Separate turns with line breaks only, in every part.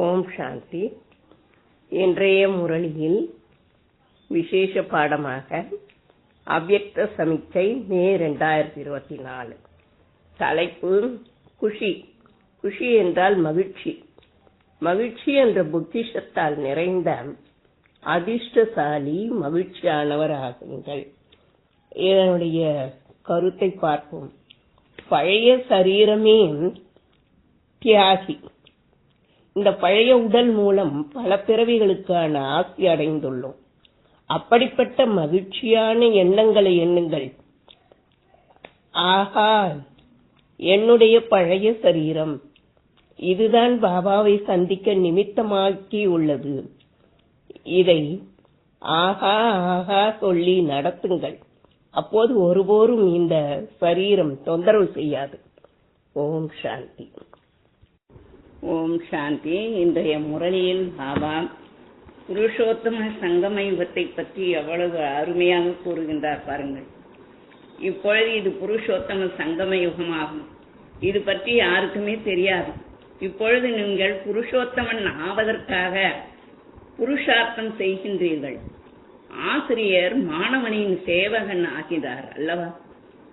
ஓம் சாந்தி. இன்றைய முரளியில் விசேஷ பாடமாக அவ்யக்த சமிச்சை மே ரெண்டாயிரத்தி இருபத்தி நாலு. தலைப்பு குஷி. குஷி என்றால் மகிழ்ச்சி. மகிழ்ச்சி என்ற புத்திஷத்தால் நிறைந்த அதிர்ஷ்டசாலி மகிழ்ச்சியானவர் ஆகுங்கள் இதனுடைய கருத்தை பார்ப்போம். பழைய சரீரமே தியாகி இந்த பழைய உடல் மூலம் பல பிறவிகளுக்கான ஆசி அடைந்துள்ளோம். அப்படிப்பட்ட மகிழ்ச்சியான எண்ணங்களை எண்ணுங்கள். ஆஹா என்னுடைய பழைய சரீரம். இதுதான் பாபாவை சந்திக்க நிமித்தமாக்கி உள்ளது இதை ஆஹா ஆஹா சொல்லி நடத்துங்கள். அப்போது ஒருபோரும் இந்த சரீரம் தொந்தரவு செய்யாது. ஓம் சாந்தி.
ஓம் சாந்தி. இன்றைய முரளியில் பாபா புருஷோத்தம சங்கம யுகத்தை பற்றி எவ்வளவு அருமையாக கூறுகின்றார் பாருங்கள். இப்பொழுது இது புருஷோத்தம சங்கம யுகமாகும் இது பற்றி யாருக்குமே தெரியாது. இப்பொழுது நீங்கள் புருஷோத்தமன் ஆவதற்காக புருஷார்த்தம் செய்கின்றீர்கள். ஆசிரியர் மாணவனின் சேவகன் ஆகிறார் அல்லவா?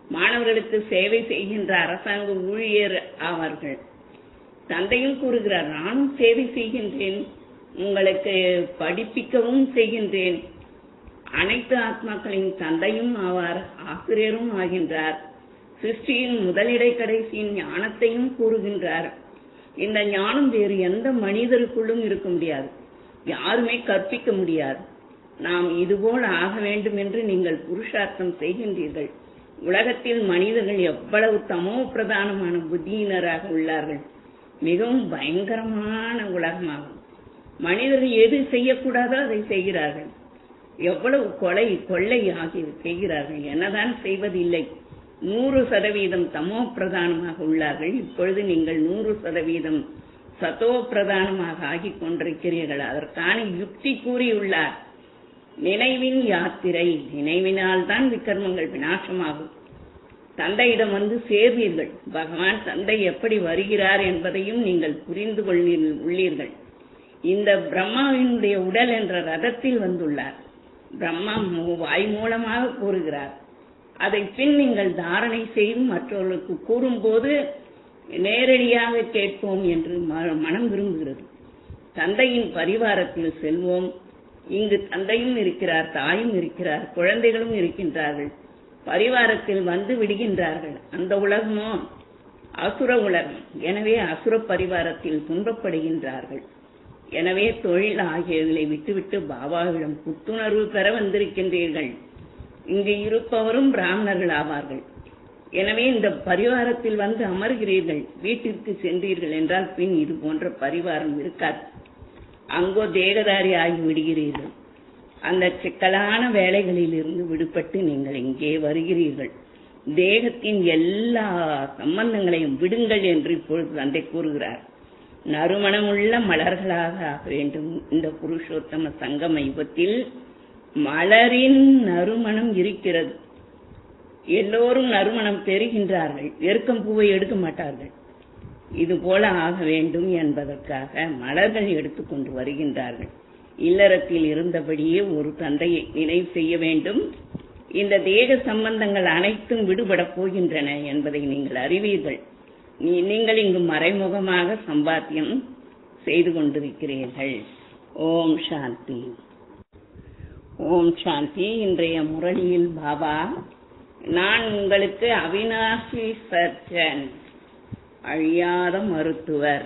மாணவர்களுக்கு சேவை செய்கின்ற அரசாங்க ஊழியர் ஆவார்கள். தந்தையும் கூறுகிறார் நானும் சேவை செய்கின்றேன் உங்களுக்கு படிப்பிக்கவும் செய்கின்றேன். அனைத்து ஆத்மாக்களின் தந்தையும் ஆவார் ஆசிரியரும் ஆகின்றார். சிருஷ்டியின் முதலிடை கடைசியின் ஞானத்தையும் கூறுகின்றார். இந்த ஞானம் வேறு எந்த மனிதருக்குள்ளும் இருக்க முடியாது யாருமே கற்பிக்க முடியாது. நாம் இதுபோல் ஆக வேண்டும் என்று நீங்கள் புருஷார்த்தம் செய்கின்றீர்கள். உலகத்தில் மனிதர்கள் எவ்வளவு தமோ பிரதானமான புத்தியினராக உள்ளார்கள். மிகவும் பயங்கரமான உலகமாகும். மனிதர்கள் எது செய்யக்கூடாதோ அதை செய்கிறார்கள். எவ்வளவு கொலை கொள்ளை ஆகி செய்கிறார்கள். என்னதான் செய்வதில்லை. நூறு சதவீதம் தமோ பிரதானமாக உள்ளார்கள். இப்பொழுது நீங்கள் நூறு சதவீதம் சத்தோ பிரதானமாக ஆகிக் கொண்டிருக்கிறீர்கள். அதற்கான யுக்தி கூறியுள்ளார். நினைவின் யாத்திரை. நினைவினால் தான் விக்கிரமங்கள் விநாசமாகும். தந்தையிடம் வந்து சேர்வீர்கள் பகவான் தந்தை எப்படி வருகிறார் என்பதையும் நீங்கள் புரிந்து உள்ளீர்கள். இந்த பிரம்மாவினுடைய உடல் என்ற ரதத்தில் வந்துள்ளார். பிரம்மா வாய் மூலமாக கூறுகிறார். அதை பின் நீங்கள் தாரணை செய்து மற்றவர்களுக்கு கூறும்போது நேரடியாக கேட்போம் என்று மனம் விரும்புகிறது. தந்தையின் பரிவாரத்தில் செல்வோம். இங்கு தந்தையும் இருக்கிறார் தாயும் இருக்கிறார் குழந்தைகளும் இருக்கின்றார்கள். பரிவாரத்தில் வந்து விடுகின்றார்கள். அந்த உலகமோ? அசுர உலகம். எனவே அசுர பரிவாரத்தில் துன்பப்படுகின்றார்கள். எனவே தொழில் ஆகியவைகளை விட்டுவிட்டு பாபாவிடம் புத்துணர்வு பெற வந்திருக்கின்றீர்கள். இங்கு இருப்பவரும் பிராமணர்கள் ஆவார்கள். எனவே இந்த பரிவாரத்தில் வந்து அமர்கிறீர்கள். வீட்டிற்கு சென்றீர்கள் என்றால் பின் இது போன்ற பரிவாரம் இருக்காது. அங்கோ தேகதாரி ஆகி விடுகிறீர்கள். அந்த சிக்கலான வேலைகளில் இருந்து விடுபட்டு நீங்கள் இங்கே வருகிறீர்கள். தேகத்தின் எல்லா சம்பந்தங்களையும் விடுங்கள் என்று இப்பொழுது தந்தை கூறுகிறார். நறுமணமுள்ள மலர்களாக ஆக வேண்டும். இந்த புருஷோத்தம சங்கம யுகத்தில் மலரின் நறுமணம் இருக்கிறது. எல்லோரும் நறுமணம் பெறுகின்றார்கள். எருக்கம் பூவை எடுக்க மாட்டார்கள். இது போல ஆக வேண்டும் என்பதற்காக மலர்கள் எடுத்துக்கொண்டு வருகின்றார்கள். இல்லறத்தில் இருந்தபடியே ஒரு தந்தையை நினைவு செய்ய வேண்டும். இந்த தேக சம்பந்தங்கள் அனைத்தும் விடுபடப் போகின்றன என்பதை நீங்கள் அறிவீர்கள். நீங்கள் இங்கு மறைமுகமாக சம்பாத்தியம் செய்து கொண்டிருக்கிறீர்கள். ஓம் சாந்தி. ஓம் சாந்தி. இன்றைய முரளியில் பாபா நான் உங்களுக்கு அவினாஷி சர்ஜன் அழியாத மருத்துவர்.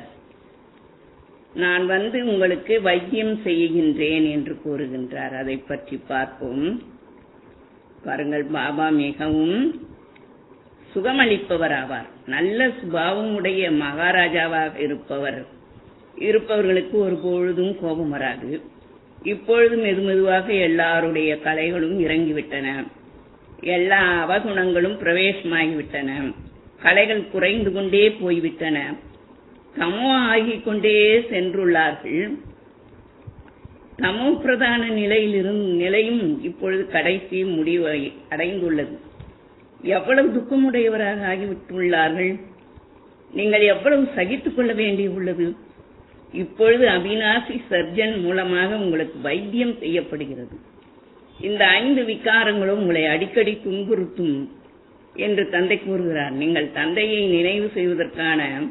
நான் வந்து உங்களுக்கு வைத்தியம் செய்கின்றேன் என்று கூறுகின்றார். அதை பற்றி பார்ப்போம். பாருங்கள் பாபா மிகவும் சுகமளிப்பவர் ஆவார் நல்ல சுபாவம் உடைய மகாராஜாவாக இருப்பவர். இருப்பவர்களுக்கு ஒரு பொழுதும் கோபம் வராது. இப்பொழுது மெது மெதுவாக எல்லாருடைய கலைகளும் இறங்கிவிட்டன. எல்லா அவகுணங்களும் பிரவேசமாகிவிட்டன. கலைகள் குறைந்து கொண்டே போய்விட்டன. தமோ ஆகிக்கொண்டே சென்றுள்ளார்கள். தமோ பிரதான நிலையில் நிலையும் இப்பொழுது கடைசி முடிவை அடைந்துள்ளது. எவ்வளவு துக்கமுடையவராக ஆகிவிட்டுள்ளார்கள்? நீங்கள் எவ்வளவு சகித்துக் கொள்ள வேண்டியுள்ளது? இப்பொழுது அவினாசி சர்ஜன் மூலமாக உங்களுக்கு வைத்தியம் செய்யப்படுகிறது. இந்த ஐந்து விகாரங்களும் உங்களை அடிக்கடி துன்புறுத்தும் என்று தந்தை கூறுகிறார். நீங்கள் தந்தையை நினைவு செய்வதற்கான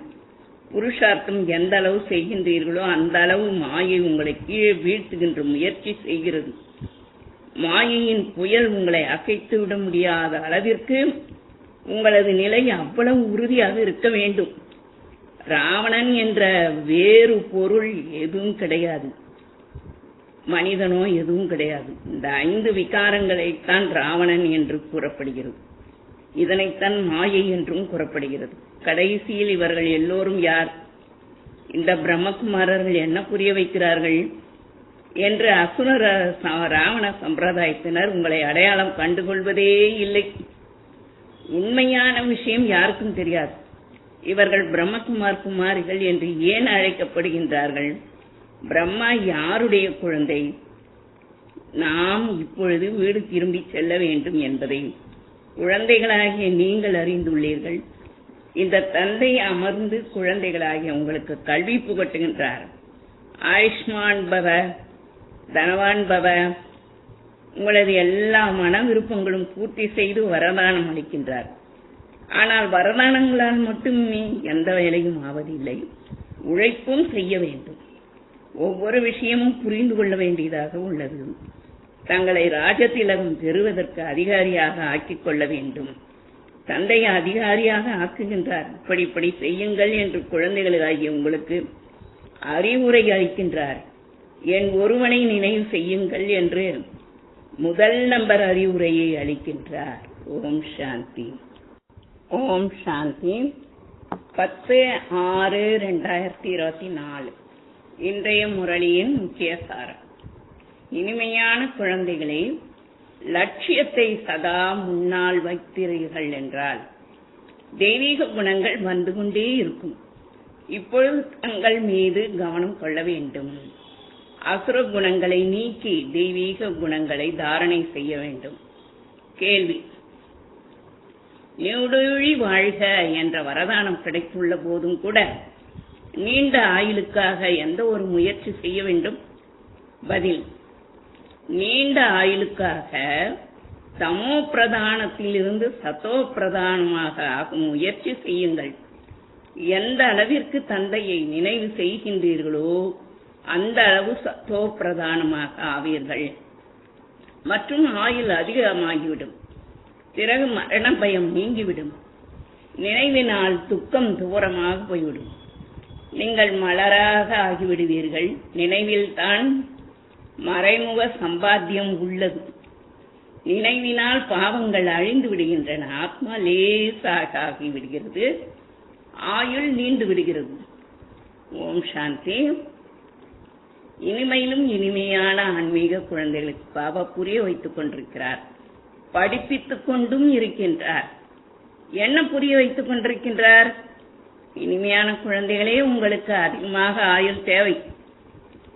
புருஷார்த்தம் எந்த அளவு செய்கின்றீர்களோ அந்த அளவு மாயை உங்களை கீழே வீழ்த்துகின்ற முயற்சி செய்கிறது. மாயையின் புயல் உங்களை அசைத்து விட முடியாத அளவிற்கு உங்களது நிலை அவ்வளவு உறுதியாக இருக்க வேண்டும். ராவணன் என்ற வேறு பொருள் எதுவும் கிடையாது. மனிதனோ எதுவும் கிடையாது. இந்த ஐந்து விகாரங்களைத்தான் ராவணன் என்று கூறப்படுகிறது. இதனைத்தான் மாயை என்றும் கூறப்படுகிறது. கடைசியில் இவர்கள் எல்லோரும் யார்? இந்த பிரம்மகுமாரர்கள் என்ன புரிய வைக்கிறார்கள்? என்று அசுர ராவண சம்பிரதாயத்தினர் உங்களை அடையாளம் கண்டுகொள்வதே இல்லை. உண்மையான விஷயம் யாருக்கும் தெரியாது. இவர்கள் பிரம்மகுமார் குமாரிகள் என்று ஏன் அழைக்கப்படுகின்றார்கள்? பிரம்மா யாருடைய குழந்தை? நாம் இப்பொழுது வீடு திரும்பி செல்ல வேண்டும் என்பதை குழந்தைகளாகிய நீங்கள் அறிந்துள்ளீர்கள். இந்த தந்தை அமர்ந்து குழந்தைகளாகிய உங்களுக்கு கல்வி புகட்டுகின்றார். ஆயுஷ்மான் பவ தனவான் பவ உங்களது எல்லா மன விருப்பங்களும் பூர்த்தி செய்து வரதானம் அளிக்கின்றார். ஆனால் வரதானங்களால் மட்டுமே எந்த வேலையும் ஆவதில்லை. உழைப்பும் செய்ய வேண்டும். ஒவ்வொரு விஷயமும் புரிந்து கொள்ள வேண்டியதாக உள்ளது. தங்களை ராஜதிலகம் பெறுவதற்கு அதிகாரியாக ஆக்கிக் கொள்ள வேண்டும். தந்தை அதிகாரியாக ஆக்குகின்றார். இப்படி இப்படி செய்யுங்கள் என்று குழந்தைகளாகிய உங்களுக்கு அறிவுரை அளிக்கின்றார். என் ஒருவனை நினைவு செய்யுங்கள் என்று முதல் நம்பர் அறிவுரையை அளிக்கின்றார். ஓம் சாந்தி. ஓம் சாந்தி. பத்து ஆறு ரெண்டாயிரத்தி இருபத்தி நாலு. இன்றைய முரளியின் முக்கிய சாரம். இனிமையான குழந்தைகளே லட்சியத்தை சதா முன்னால் வைத்தீர்கள் என்றால் தெய்வீக குணங்கள் வந்து கொண்டே இருக்கும். இப்பொழுது தங்கள் மீது கவனம் கொள்ள வேண்டும். அசுர குணங்களை நீக்கி தெய்வீக குணங்களை தாரணை செய்ய வேண்டும். கேள்வி. நீடுழி வாழ்க என்ற வரதானம் கிடைத்துள்ள போதும் கூட நீண்ட ஆயுளுக்காக எந்த ஒரு முயற்சி செய்ய வேண்டும்? பதில். நீண்ட ஆயுளுக்காக தமோ பிரதானத்திலிருந்து சதோ பிரதானமாக ஆகும் முயற்சி செய்யுங்கள். எந்த அளவிற்கு தந்தையை நினைவு செய்கின்றீர்களோ அந்த அளவு சத்தோ பிரதானமாக ஆவீர்கள். மற்றும் ஆயுள் அதிகமாகிவிடும். பிறகு மரண பயம் நீங்கிவிடும். நினைவினால் துக்கம் தூரமாக போய்விடும். நீங்கள் மலராக ஆகிவிடுவீர்கள். நினைவில் தான் மறைமுக சம்பாத்தியம் உள்ளது. நினைவினால் பாவங்கள் அழிந்து விடுகின்றன. ஆத்மா லேசாக ஆகிவிடுகிறது ஆயுள் நீண்டு விடுகிறது. ஓம் சாந்தி. இனிமையிலும் இனிமையான ஆன்மீக குழந்தைகளுக்கு பாபா புரிய வைத்துக் கொண்டிருக்கிறார். படிப்பித்துக் கொண்டும் இருக்கின்றார். என்ன புரிய வைத்துக் கொண்டிருக்கின்றார்? இனிமையான குழந்தைகளே உங்களுக்கு அதிகமாக ஆயுள் தேவை.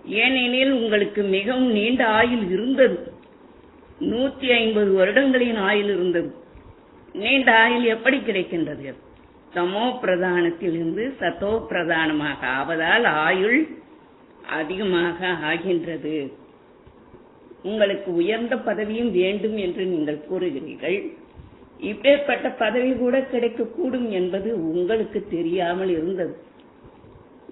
ஏனெனில் உங்களுக்கு மிகவும் நீண்ட ஆயுள் இருந்தது. நூத்தி ஐம்பது வருடங்களின் ஆயுள் இருந்தது. நீண்ட ஆயுள் எப்படி கிடைக்கின்றது? தமோ பிரதானத்திலிருந்து சத்தோ பிரதானமாக ஆவதால் ஆயுள் அதிகமாக ஆகின்றது. உங்களுக்கு உயர்ந்த பதவியும் வேண்டும் என்று நீங்கள் கூறுகிறீர்கள். இப்பேற்பட்ட பதவி கூட கிடைக்கக்கூடும் என்பது உங்களுக்கு தெரியாமல் இருந்தது.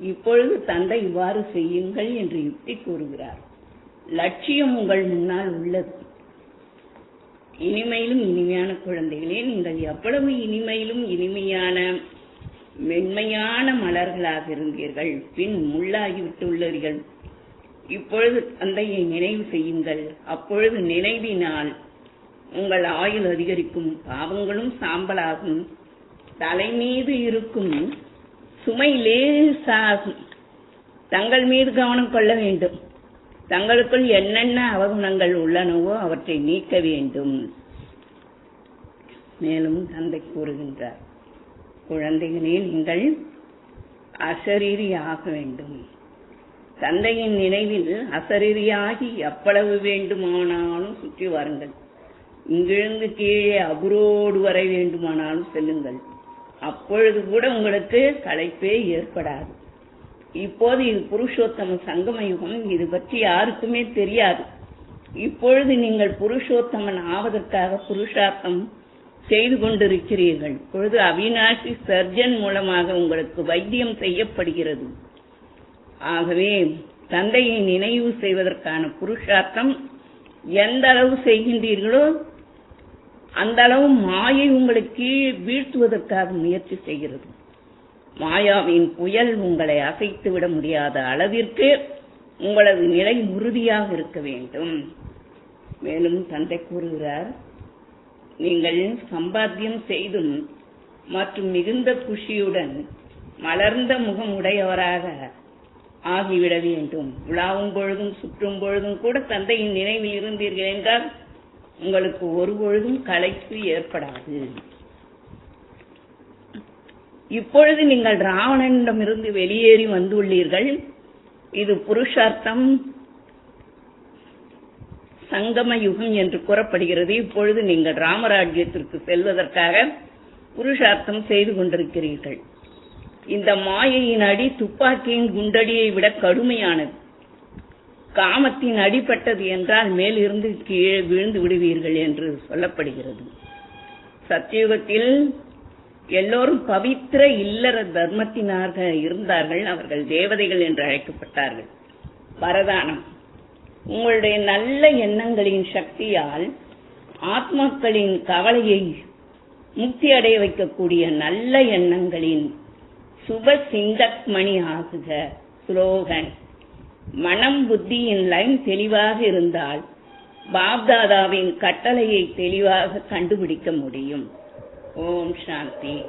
இப்பொழுது தந்தை இவ்வாறு செய்யுங்கள் என்று யுக்தி கூறுகிறார். லட்சியம் உங்கள் முன்னால் உள்ளது. இனிமையிலும் இனிமையான குழந்தைகளே நீங்கள் எவ்வளவு இனிமையிலும் இனிமையான மென்மையான மலர்களாக இருந்தீர்கள் பின் முள்ளாகிவிட்டுள்ளீர்கள். இப்பொழுது தந்தையை நினைவு செய்யுங்கள். அப்பொழுது நினைவினால் உங்கள் ஆயுள் அதிகரிக்கும் பாவங்களும் சாம்பலாகும் தலைமீது இருக்கும் சுமை லேசாகும். தங்கள் மீது கவனம் கொள்ள வேண்டும். தங்களுக்குள் என்னென்ன அவகுணங்கள் உள்ளனவோ அவற்றை நீக்க வேண்டும். மேலும் தந்தை கூறுகின்றார் குழந்தைகளே நீங்கள் அசரீரியாக வேண்டும். தந்தையின் நினைவில் அசரீரியாகி எவ்வளவு வேண்டுமானாலும் சுற்றி வாருங்கள். இங்கிருந்து கீழே அபுரோடு வரை வேண்டுமானாலும் செல்லுங்கள். அப்பொழுது கூட உங்களுக்கு களைப்பே ஏற்படாது. இப்போது இது புருஷோத்தம சங்கம யுகம் இது பற்றி யாருக்குமே தெரியாது. இப்பொழுது நீங்கள் புருஷோத்தமன் ஆவதற்காக புருஷார்த்தம் செய்து கொண்டிருக்கிறீர்கள். இப்பொழுது அவினாஷி சர்ஜன் மூலமாக உங்களுக்கு வைத்தியம் செய்யப்படுகிறது. ஆகவே தந்தையை நினைவு செய்வதற்கான புருஷார்த்தம் எந்த அளவு செய்கின்றீர்களோ அந்த அளவு மாயை உங்களை கீழ் வீழ்த்துவதற்காக முயற்சி செய்கிறது. மாயாவின் புயல் உங்களை அசைத்து விட முடியாத அளவிற்கு உங்களது நிலை உறுதியாக இருக்க வேண்டும். மேலும் தந்தை கூறுகிறார் நீங்கள் சம்பாத்தியம் செய்தும் மற்றும் மிகுந்த குஷியுடன் மலர்ந்த முகம் உடையவராக ஆகிவிட வேண்டும். உலாவும் பொழுதும் சுற்றும் பொழுதும் கூட தந்தையின் நினைவில் இருந்தீர்கள் என்றால் உங்களுக்கு ஒரு பொழுதும் களைப்பு ஏற்படாது. இப்பொழுது நீங்கள் ராவணனிடமிருந்து வெளியேறி வந்துள்ளீர்கள். இது புருஷார்த்தம் சங்கம யுகம் என்று கூறப்படுகிறது. இப்பொழுது நீங்கள் ராமராஜ்யத்திற்கு செல்வதற்காக புருஷார்த்தம் செய்து கொண்டிருக்கிறீர்கள். இந்த மாயையின் அடி துப்பாக்கியின் குண்டடியை விட கடுமையானது. காமத்தின் அடிப்பட்டது என்றால் மேலிருந்து கீழே விழுந்து விடுவீர்கள் என்று சொல்லப்படுகிறது. சத்தியுகத்தில் எல்லோரும் பவித்திர இல்லற தர்மத்தினாக இருந்தார்கள் அவர்கள் தேவதைகள் என்று அழைக்கப்பட்டார்கள். வரதானம். உங்களுடைய நல்ல எண்ணங்களின் சக்தியால் ஆத்மாக்களின் கவலையை முக்தி அடைய வைக்கக்கூடிய நல்ல எண்ணங்களின் சுப சிந்தக்மணி ஆகுக ஸ்லோகன் மனம் புத்தியின் லைன் தெளிவாக இருந்தால் பாப்தாதாவின் கட்டளையை தெளிவாக கண்டுபிடிக்க முடியும். ஓம் சாந்தி.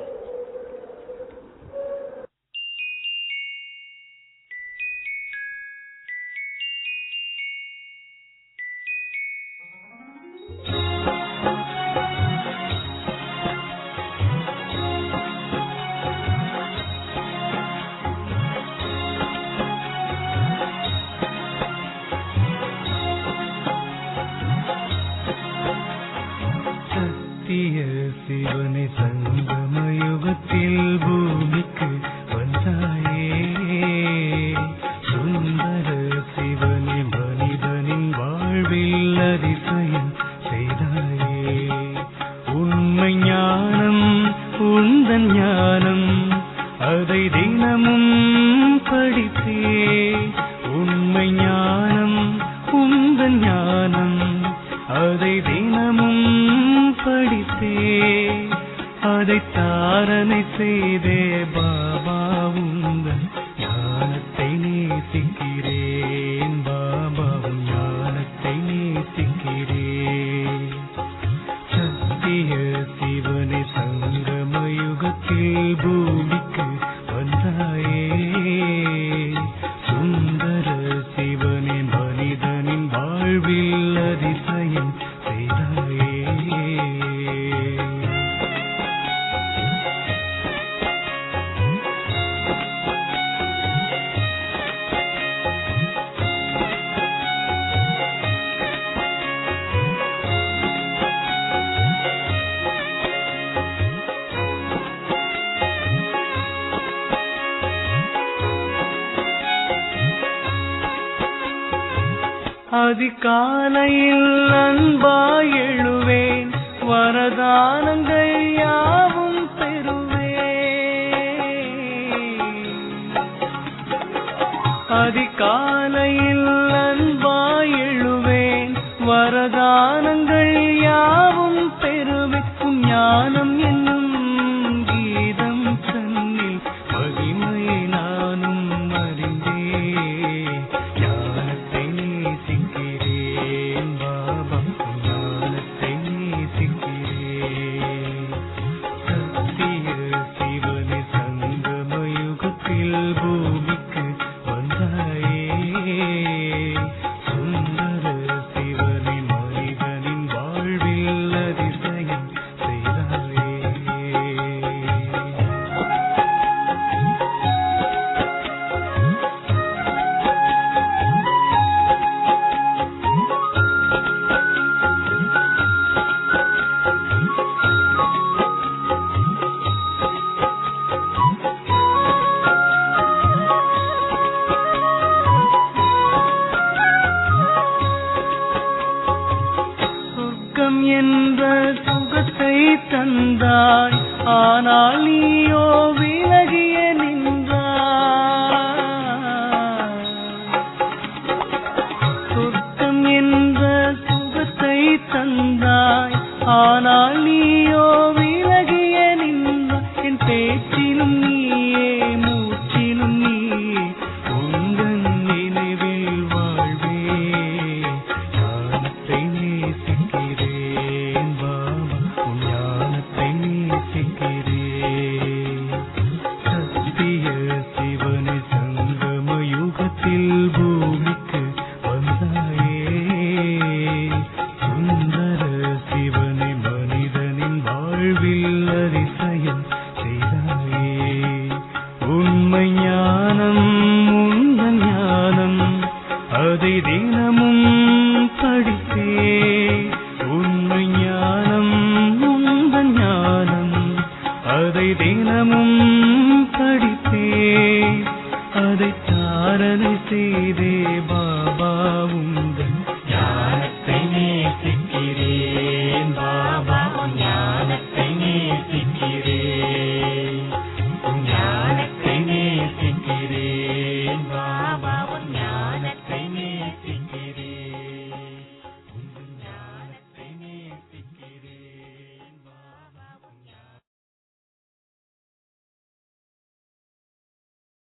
வாழ்வில் वनि सङ्ग्रमयुगके भूमिक அதிகாலையில் அன்பாய் எழுவேன் வரதானங்கள் யாவும் பெறுவேன். அதிகாலையில் அன்பாய் எழுவேன் வரதானங்கள் யாவும் பெறுவேன் உன் ஆனால் அதை சாரணை செய்தே பாபா உங்கள் ஞானத்தை நேசிக்கிறேன்